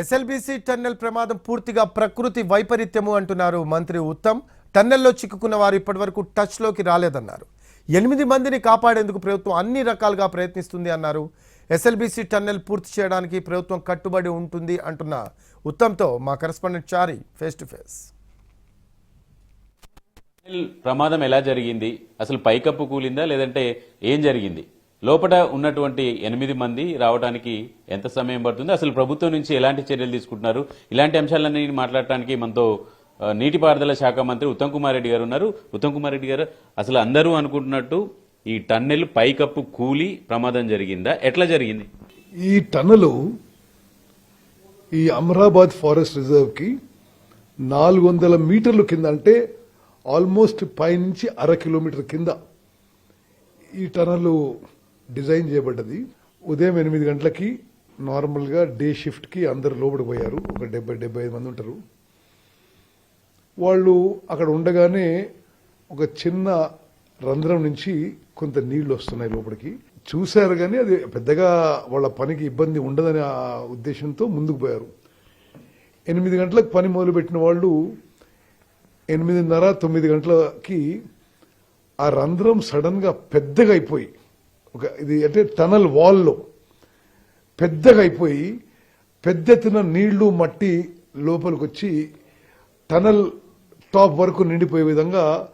SLBC tunnel ప్రమాదం పూర్తిగా ప్రకృతి వైపరీత్యము అంటున్నారు మంత్రి ఉత్తమ్. టన్నెల్లో చిక్కుకున్న వారు ఇప్పటివరకు టచ్లోకి రాలేదన్నారు. ఎనిమిది మందిని కాపాడేందుకు ప్రభుత్వం అన్ని రకాలుగా ప్రయత్నిస్తుంది అన్నారు. ఎస్ఎల్బీసీ టన్నెల్ పూర్తి చేయడానికి ప్రభుత్వం కట్టుబడి ఉంటుంది అంటున్న ఉత్తమ్తో మా correspondent Chari face to face. ప్రమాదం ఎలా జరిగింది? అసలు పైకప్పు కూలిందా లేదంటే ఏం జరిగింది? లోపల ఉన్నటువంటి ఎనిమిది మంది రావడానికి ఎంత సమయం పడుతుంది? అసలు ప్రభుత్వం నుంచి ఎలాంటి చర్యలు తీసుకుంటున్నారు? ఇలాంటి అంశాలన్నీ మాట్లాడటానికి మనతో నీటిపారుదల శాఖ మంత్రి ఉత్తమ్ కుమార్ రెడ్డి గారు ఉన్నారు. ఉత్తమ్ కుమార్ రెడ్డి గారు అసలు అందరూ అనుకుంటున్నట్టు ఈ టన్నెల్ పైకప్పు కూలి ప్రమాదం జరిగిందా? ఎట్లా జరిగింది? ఈ టన్నులు ఈ అమరాబాద్ ఫారెస్ట్ రిజర్వ్కి నాలుగు వందల మీటర్లు కింద అంటే ఆల్మోస్ట్ పైనుంచి అర కిలోమీటర్ కింద ఈ టనల్ డిజైన్ చేయబడ్డది. ఉదయం ఎనిమిది గంటలకి నార్మల్గా డే షిఫ్ట్కి అందరు లోపలికి పోయారు. ఒక డెబ్బై డెబ్బై ఐదు మంది ఉంటారు. వాళ్ళు అక్కడ ఉండగానే ఒక చిన్న రంధ్రం నుంచి కొంత నీళ్ళు వస్తున్నాయి లోపలికి. చూశారు కానీ అది పెద్దగా వాళ్ళ పనికి ఇబ్బంది ఉండదనే ఆ ఉద్దేశంతో ముందుకు పోయారు. ఎనిమిది గంటలకు పని మొదలుపెట్టిన వాళ్ళు ఎనిమిదిన్నర తొమ్మిది గంటలకి ఆ రంధ్రం సడన్గా పెద్దగా అయిపోయి ఒక ఇది అంటే టనల్ వాల్లో పెద్దగా అయిపోయి పెద్ద ఎత్తున నీళ్ళు మట్టి లోపలికి వచ్చి టనల్ టాప్ వరకు నిండిపోయే విధంగా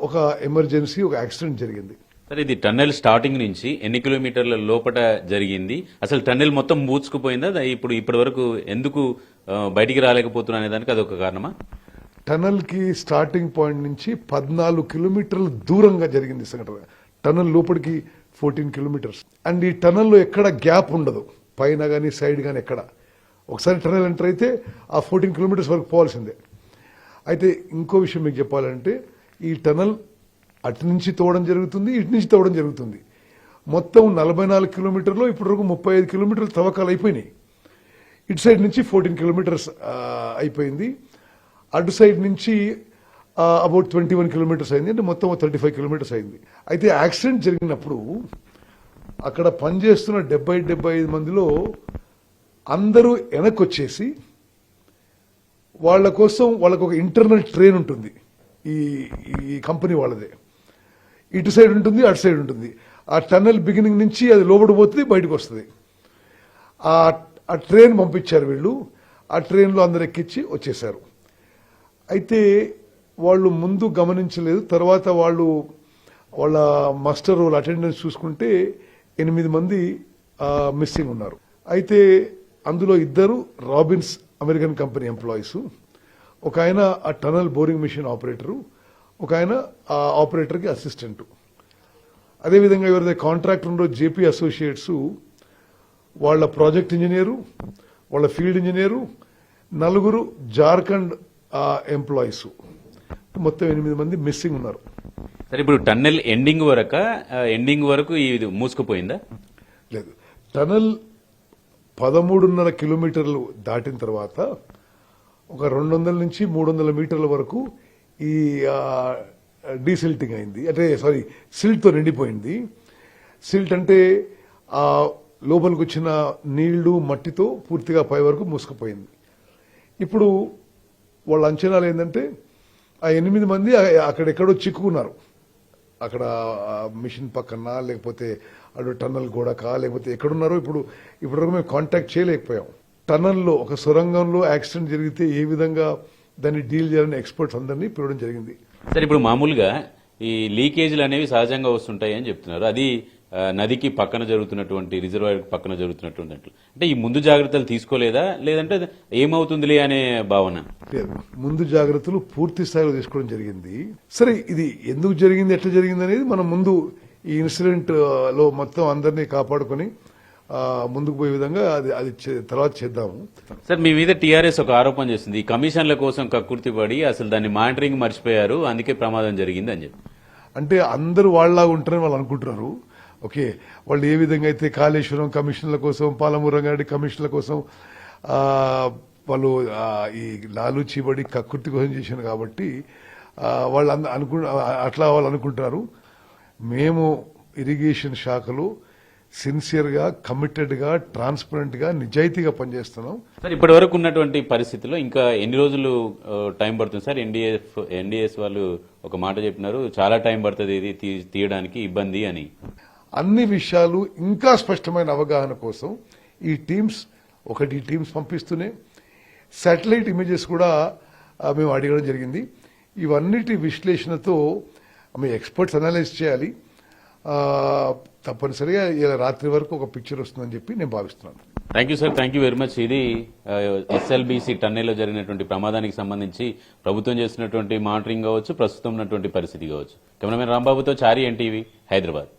ఒక ఎమర్జెన్సీ ఒక యాక్సిడెంట్ జరిగింది. సరే ఇది టన్నెల్ స్టార్టింగ్ నుంచి ఎన్ని కిలోమీటర్ల లోపట జరిగింది? అసలు టన్నెల్ మొత్తం మూసుకుపోయిందా? దా- ఇప్పుడు ఇప్పటి వరకు ఎందుకు బయటికి రాలేకపోతున్నా అనే దానికి అదొక కారణమా? టనల్కి స్టార్టింగ్ పాయింట్ నుంచి పద్నాలుగు కిలోమీటర్ల దూరంగా జరిగింది సంఘటన. టనల్ లోపలికి ఫోర్టీన్ కిలోమీటర్స్. అండ్ ఈ టనల్లో ఎక్కడ గ్యాప్ ఉండదు. పైన కానీ సైడ్ కానీ ఎక్కడ. ఒకసారి టనల్ ఎంటర్ అయితే ఆ ఫోర్టీన్ కిలోమీటర్స్ వరకు పోవాల్సిందే. అయితే ఇంకో విషయం మీకు చెప్పాలంటే ఈ టనల్ అటు నుంచి తోవడం జరుగుతుంది ఇటు నుంచి తవ్వడం జరుగుతుంది. మొత్తం నలభై నాలుగు కిలోమీటర్లు ఇప్పటి వరకు ముప్పై ఐదు కిలోమీటర్లు తవ్వకాలు అయిపోయినాయి. ఇటు సైడ్ నుంచి ఫోర్టీన్ కిలోమీటర్స్ అయిపోయింది. అటు సైడ్ నుంచి అబౌట్ ట్వంటీ వన్ కిలోమీటర్స్ అయింది. అంటే మొత్తం థర్టీ ఫైవ్ కిలోమీటర్స్ అయింది. అయితే యాక్సిడెంట్ జరిగినప్పుడు అక్కడ పనిచేస్తున్న డెబ్బై డెబ్బై ఐదు మందిలో అందరూ వెనక్కి వచ్చేసి వాళ్ళ కోసం వాళ్ళకు ఒక ఇంటర్నల్ ట్రైన్ ఉంటుంది. ఈ ఈ కంపెనీ వాళ్ళదే. ఇటు సైడ్ ఉంటుంది అటు సైడ్ ఉంటుంది. ఆ టన్నెల్ బిగినింగ్ నుంచి అది లోబడి పోతుంది బయటకు వస్తుంది. ఆ ఆ ట్రైన్ పంపించారు వీళ్ళు. ఆ ట్రైన్లో అందరు ఎక్కించి వచ్చేసారు అయితే వాళ్ళు ముందు గమనించలేదు. తర్వాత వాళ్ళు వాళ్ళ మాస్టర్ వాళ్ళ అటెండెన్స్ చూసుకుంటే ఎనిమిది మంది మిస్సింగ్ ఉన్నారు. అయితే అందులో ఇద్దరు రాబిన్స్ అమెరికన్ కంపెనీ ఎంప్లాయీస్. ఒక ఆయన ఆ టనల్ బోరింగ్ మిషన్ ఆపరేటరు. ఒక ఆయన ఆ ఆపరేటర్కి అసిస్టెంట్. అదేవిధంగా ఎవరైతే కాంట్రాక్టర్ ఉండో జేపీ అసోసియేట్స్ వాళ్ళ ప్రాజెక్ట్ ఇంజనీరు వాళ్ళ ఫీల్డ్ ఇంజనీరు నలుగురు జార్ఖండ్ ఎంప్లాయీస్. మొత్తం ఎనిమిది మంది మిస్సింగ్ ఉన్నారు. సరే ఇప్పుడు టన్నెల్ ఎండింగ్ వరక ఎండింగ్ వరకు ఇది మూసుకుపోయిందా? లేదు. టనల్ పదమూడున్నర కిలోమీటర్లు దాటిన తర్వాత ఒక రెండు వందల నుంచి మూడు వందల మీటర్ల వరకు ఈ డీసిల్టింగ్ అయింది. అంటే సారీ సిల్ట్తో నిండిపోయింది. సిల్ట్ అంటే ఆ లోపలికి వచ్చిన నీళ్ళు మట్టితో పూర్తిగా పై వరకు మూసుకుపోయింది. ఇప్పుడు వాళ్ళ అంచనాలు ఏంటంటే ఆ ఎనిమిది మంది అక్కడెక్కడో చిక్కుకున్నారు. అక్కడ మిషన్ పక్కన లేకపోతే అటు టన్నల్ గోడక లేకపోతే ఎక్కడున్నారో ఇప్పుడు ఇప్పటివరకు మేము కాంటాక్ట్ చేయలేకపోయాం. టన్నల్లో ఒక సొరంగంలో యాక్సిడెంట్ జరిగితే ఏ విధంగా దాన్ని డీల్ చేయాలని ఎక్స్పర్ట్స్ అందరినీ పిలవడం జరిగింది. సరే ఇప్పుడు మామూలుగా ఈ లీకేజీలు అనేవి సహజంగా వస్తుంటాయి అని చెప్తున్నారు. అది నదికి పక్కన జరుగుతున్నటువంటి రిజర్వాయర్ పక్కన జరుగుతున్నటువంటి దాంట్లో. అంటే ఈ ముందు జాగ్రత్తలు తీసుకోలేదా? లేదంటే ఏమవుతుందిలే అనే భావన? ముందు జాగ్రత్తలు పూర్తి స్థాయిలో తీసుకోవడం జరిగింది. సరే ఇది ఎందుకు జరిగింది ఎట్లా జరిగింది అనేది మనం ముందు ఈ ఇన్సిడెంట్లో మొత్తం అందరినీ కాపాడుకొని ముందుకు పోయే విధంగా అది అది తర్వాత చేద్దాము. సార్ మీ మీద టీఆర్ఎస్ ఒక ఆరోపణ చేసింది. ఈ కమిషన్ల కోసం కక్కుర్తి పడి అసలు దాన్ని మానిటరింగ్ మర్చిపోయారు అందుకే ప్రమాదం జరిగింది అని చెప్పి. అంటే అందరూ వాళ్ళలాగా ఉంటారని వాళ్ళు అనుకుంటున్నారు. ఓకే. వాళ్ళు ఏ విధంగా అయితే కాళేశ్వరం కమిషన్ల కోసం పాలమూరు రంగారెడ్డి కమిషన్ల కోసం వాళ్ళు ఈ లాలు చీబడి కక్కుర్తి కోసం చేశారు కాబట్టి వాళ్ళు అంద- అనుకు అట్లా వాళ్ళు అనుకుంటారు. మేము ఇరిగేషన్ శాఖలో సిన్సియర్గా కమిటెడ్గా ట్రాన్స్పరెంట్గా నిజాయితీగా పనిచేస్తున్నాం. సార్ ఇప్పటి వరకు ఉన్నటువంటి పరిస్థితుల్లో ఇంకా ఎన్ని రోజులు టైం పడుతుంది సార్? ఎన్డీఎఫ్ ఎన్డీఎస్ వాళ్ళు ఒక మాట చెప్పినారు చాలా టైం పడుతుంది ఇది తీ- తీయడానికి ఇబ్బంది అని. అన్ని విషయాలు ఇంకా స్పష్టమైన అవగాహన కోసం ఈ టీమ్స్ ఒకటి టీమ్స్ పంపిస్తూనే శాటిలైట్ ఇమేజెస్ కూడా మేము అడగడం జరిగింది. ఇవన్నిటి విశ్లేషణతో మేము ఎక్స్పర్ట్స్ అనలైజ్ చేయాలి. తప్పనిసరిగా ఇలా రాత్రి వరకు ఒక పిక్చర్ వస్తుందని చెప్పి నేను భావిస్తున్నాను. Thank you sir thank you very much ఇది ఎస్ఎల్బీసీ టన్నెల్లో జరిగినటువంటి ప్రమాదానికి సంబంధించి ప్రభుత్వం చేస్తున్నటువంటి మానిటరింగ్ కావచ్చు ప్రస్తుతం ఉన్నటువంటి పరిస్థితి కావచ్చు. కెమెరామెన్ రాంబాబుతో చారి ఎన్టీవీ హైదరాబాద్.